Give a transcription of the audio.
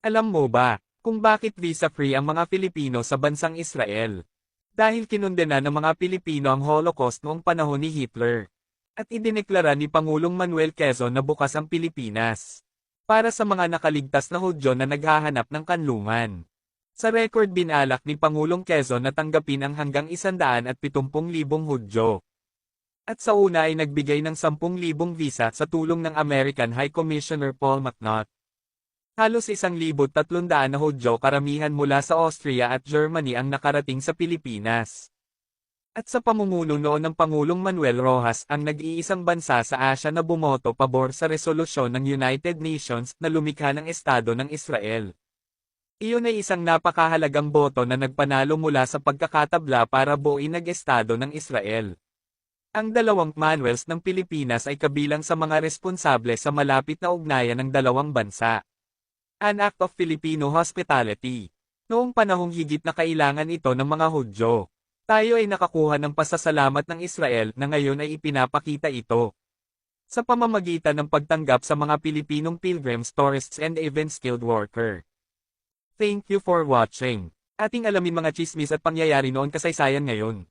Alam mo ba, kung bakit visa-free ang mga Pilipino sa bansang Israel? Dahil kinundena ng mga Pilipino ang Holocaust noong panahon ni Hitler. At idineklara ni Pangulong Manuel Quezon na bukas ang Pilipinas. Para sa mga nakaligtas na Hudyo na naghahanap ng kanlungan. Sa record binalak ni Pangulong Quezon na tanggapin ang hanggang 170,000 Hudyo. At sa una ay nagbigay ng 10,000 visa sa tulong ng American High Commissioner Paul McNaught. Halos 1,300 na Hudyo karamihan mula sa Austria at Germany ang nakarating sa Pilipinas. At sa pamumuno noon ng Pangulong Manuel Rojas ang nag-iisang bansa sa Asya na bumoto pabor sa resolusyon ng United Nations na lumikha ng Estado ng Israel. Iyon ay isang napakahalagang boto na nagpanalo mula sa pagkakatabla para buuin nag-Estado ng Israel. Ang dalawang manuals ng Pilipinas ay kabilang sa mga responsable sa malapit na ugnayan ng dalawang bansa. An Act of Filipino Hospitality. Noong panahong higit na kailangan ito ng mga Hudyo. Tayo ay nakakuha ng pasasalamat ng Israel na ngayon ay ipinapakita ito. Sa pamamagitan ng pagtanggap sa mga Pilipinong pilgrims, tourists and even skilled worker. Thank you for watching. Ating alamin mga chismis at pangyayari noon kasaysayan ngayon.